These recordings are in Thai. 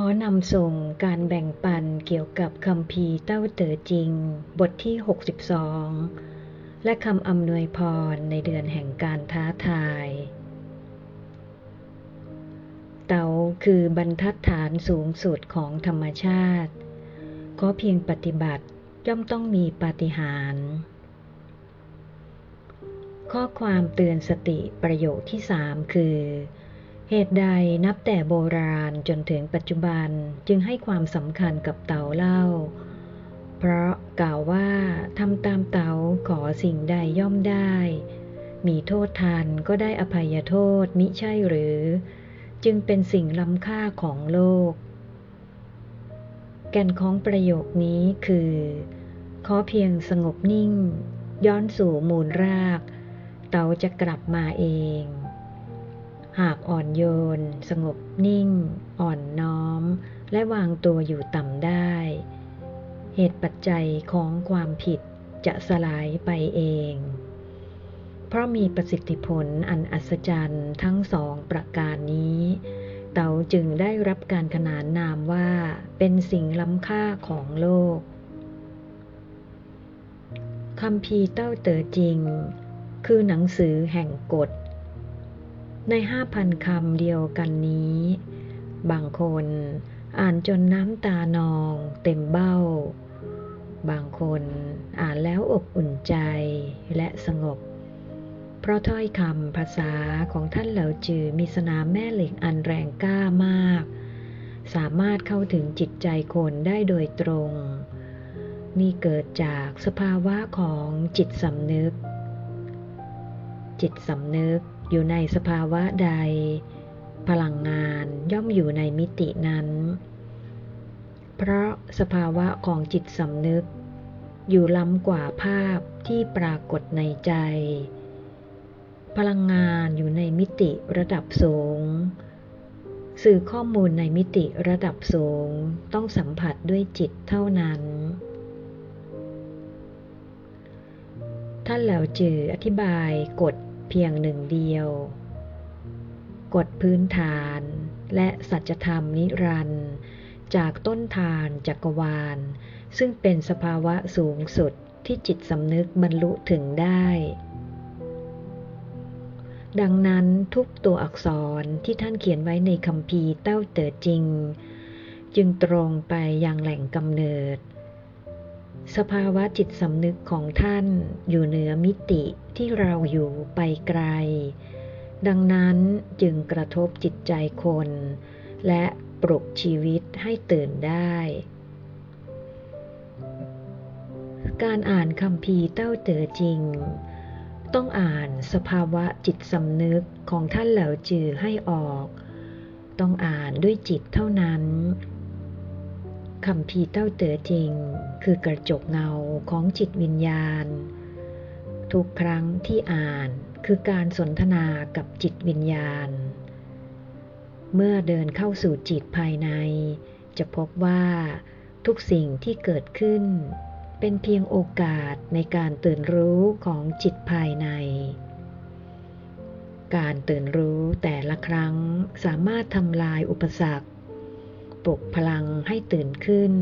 ขอนำส่งการแบ่งปันเกี่ยวกับคำพีเต้าเต๋อจริง บทที่ 62 และคำอำนวยพรในเดือนแห่งการท้าทาย เต๋าคือบรรทัดฐานสูงสุดของธรรมชาติ ขอเพียงปฏิบัติย่อมต้องมีปาฏิหาริย์ข้อความเตือนสติประโยคที่สามคือ เหตุใดนับแต่โบราณจนถึงปัจจุบันจึงให้ความสำคัญกับเตาเล่า เพราะกล่าวว่าทำตามเตาขอสิ่งใดย่อมได้ มีโทษทันก็ได้อภัยโทษมิใช่หรือ จึงเป็นสิ่งล้ำค่าของโลก แก่นของประโยคนี้คือ ขอเพียงสงบนิ่ง ย้อนสู่มูลราก เตาจะกลับมาเอง หากอ่อนโยน สงบนิ่ง อ่อนน้อม และวางตัวอยู่ต่ำได้ เหตุปัจจัยของความผิดจะสลายไปเอง เพราะมีประสิทธิผลอันอัศจรรย์ทั้งสองประการนี้ เตาจึงได้รับการขนานนามว่าเป็นสิ่งล้ำค่าของโลกคำพีเต้าเต๋อจริง คือหนังสือแห่งกฎ ในห้าพันคำเดียวกันนี้ บางคนอ่านจนน้ำตานองเต็มเบ้า บางคนอ่านแล้วอบอุ่นใจและสงบ เพราะถ้อยคำภาษาของท่านเหล่าจือมีสนามแม่เหล็กอันแรงกล้ามาก สามารถเข้าถึงจิตใจคนได้โดยตรง นี่เกิดจากสภาวะของจิตสำนึก จิตสำนึก อยู่ในสภาวะใด พลังงานย่อมอยู่ในมิตินั้น เพราะสภาวะของจิตสำนึก อยู่ล้ำกว่าภาพที่ปรากฏในใจ พลังงานอยู่ในมิติระดับสูง สื่อข้อมูลในมิติระดับสูงต้องสัมผัสด้วยจิตเท่านั้นท่านเหล่าจืออธิบายกฎ เพียงหนึ่งเดียว กฎพื้นฐานและสัจธรรมนิรันดร์จากต้นทานจักรวาล ซึ่งเป็นสภาวะสูงสุดที่จิตสำนึกบรรลุถึงได้ ดังนั้นทุกตัวอักษรที่ท่านเขียนไว้ในคำพีเต้าเต๋อจริง จึงตรงไปยังแหล่งกำเนิด สภาวะจิตสำนึกของท่านอยู่เหนือมิติที่เราอยู่ไปไกล ดังนั้นจึงกระทบจิตใจคน และปลุกชีวิตให้ตื่นได้ การอ่านคำพีเต้าเต๋อจริง ต้องอ่านสภาวะจิตสำนึกของท่านเหล่าจือให้ออก ต้องอ่านด้วยจิตเท่านั้น คำพีเต้าเต๋อจริง คือกระจกเงาของจิตวิญญาณ ทุกครั้งที่อ่านคือการสนทนากับจิตวิญญาณ เมื่อเดินเข้าสู่จิตภายใน จะพบว่าทุกสิ่งที่เกิดขึ้น เป็นเพียงโอกาสในการตื่นรู้ของจิตภายใน การตื่นรู้แต่ละครั้งสามารถทำลายอุปสรรค ปลุกพลังให้ตื่นขึ้น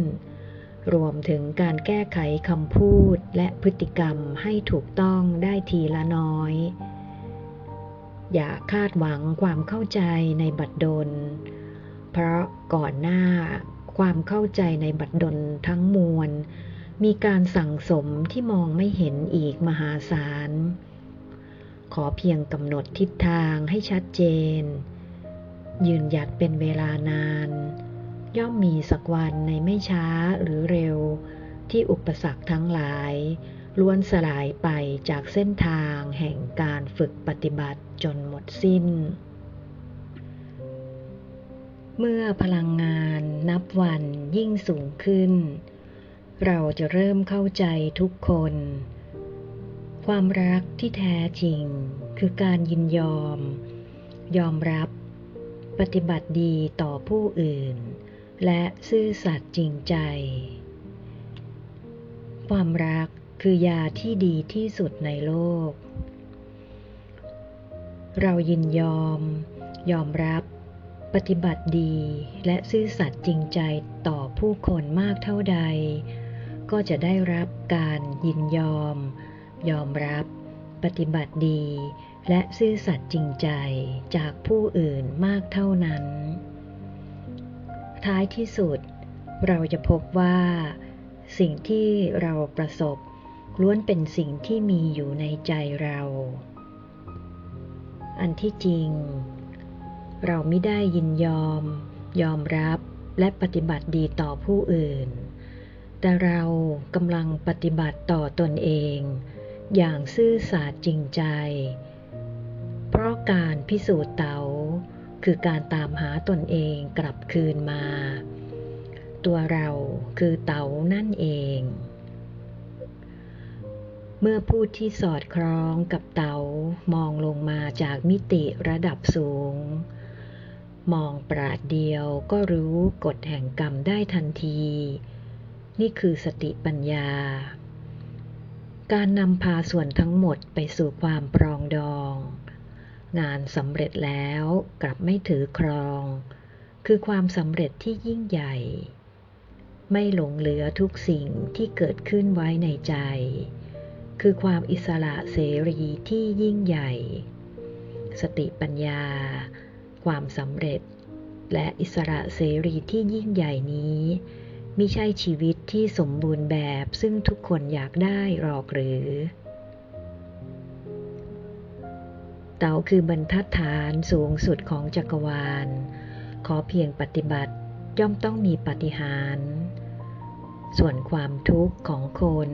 รวมถึงการแก้ไขคำพูดและพฤติกรรมให้ถูกต้องได้ทีละน้อย อย่าคาดหวังความเข้าใจในบัดดล เพราะก่อนหน้าความเข้าใจในบัดดลทั้งมวล มีการสั่งสมที่มองไม่เห็นอีกมหาศาล ขอเพียงกำหนดทิศทางให้ชัดเจน ยืนหยัดเป็นเวลานาน ย่อมมีสักวันในไม่ช้าหรือเร็ว ที่อุปสรรคทั้งหลาย ล้วนสลายไปจากเส้นทางแห่งการฝึกปฏิบัติจนหมดสิ้น เมื่อพลังงานนับวันยิ่งสูงขึ้น เราจะเริ่มเข้าใจทุกคน ความรักที่แท้จริงคือการยินยอม ยอมรับปฏิบัติดีต่อผู้อื่น และซื่อสัตย์จริงใจ ความรักคือยาที่ดีที่สุดในโลก เรายินยอม ยอมรับ ปฏิบัติดี และซื่อสัตย์จริงใจต่อผู้คนมากเท่าใด ก็จะได้รับการยินยอม ยอมรับ ปฏิบัติดี และซื่อสัตย์จริงใจจากผู้อื่นมากเท่านั้น ท้ายที่สุด เราจะพบว่า สิ่งที่เราประสบ ล้วนเป็นสิ่งที่มีอยู่ในใจเรา อันที่จริง เราไม่ได้ยินยอม ยอมรับและปฏิบัติดีต่อผู้อื่น แต่เรากำลังปฏิบัติต่อตนเอง อย่างซื่อสัตย์จริงใจ เพราะการพิสูจน์เต๋า คือการตามหาตนเองกลับคืนมา ตัวเราคือเต๋านั่นเอง เมื่อผู้ที่สอดคล้องกับเต๋ามองลงมาจากมิติระดับสูง มองปราดเดียวก็รู้กฎแห่งกรรมได้ทันที นี่คือสติปัญญา การนำพาส่วนทั้งหมดไปสู่ความปรองดอง งานสำเร็จแล้วกลับไม่ถือครอง คือความสำเร็จที่ยิ่งใหญ่ ไม่หลงเหลือทุกสิ่งที่เกิดขึ้นไว้ในใจ คือความอิสระเสรีที่ยิ่งใหญ่ สติปัญญา ความสำเร็จ และอิสระเสรีที่ยิ่งใหญ่นี้ไม่ใช่ชีวิตที่สมบูรณ์แบบซึ่งทุกคนอยากได้หรอกหรือ เต๋าคือบรรทัดฐานสูงสุดของจักรวาล ขอเพียงปฏิบัติย่อมต้องมีปฏิหาร ส่วนความทุกข์ของคน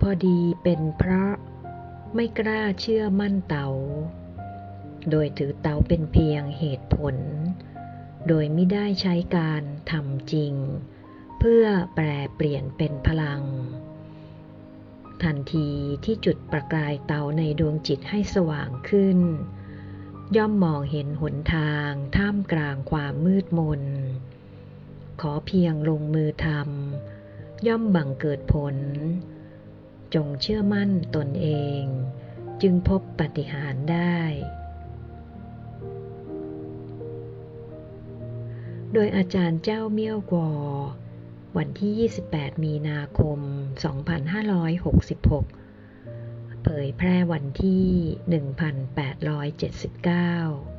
พอดีเป็นเพราะไม่กล้าเชื่อมั่นเต๋า โดยถือเต๋าเป็นเพียงเหตุผล โดยไม่ได้ใช้การทำจริง เพื่อแปลเปลี่ยนเป็นพลัง ทันทีที่จุดประกายเตาในดวงจิตให้สว่างขึ้น ย่อมมองเห็นหนทางท่ามกลางความมืดมน ขอเพียงลงมือทำย่อมบังเกิดผล จงเชื่อมั่นตนเอง จึงพบปฏิหารได้ โดยอาจารย์เจ้าเมี่ยวกวอ วันที่ 28 มีนาคม 2566 เผยแพร่วันที่ 1879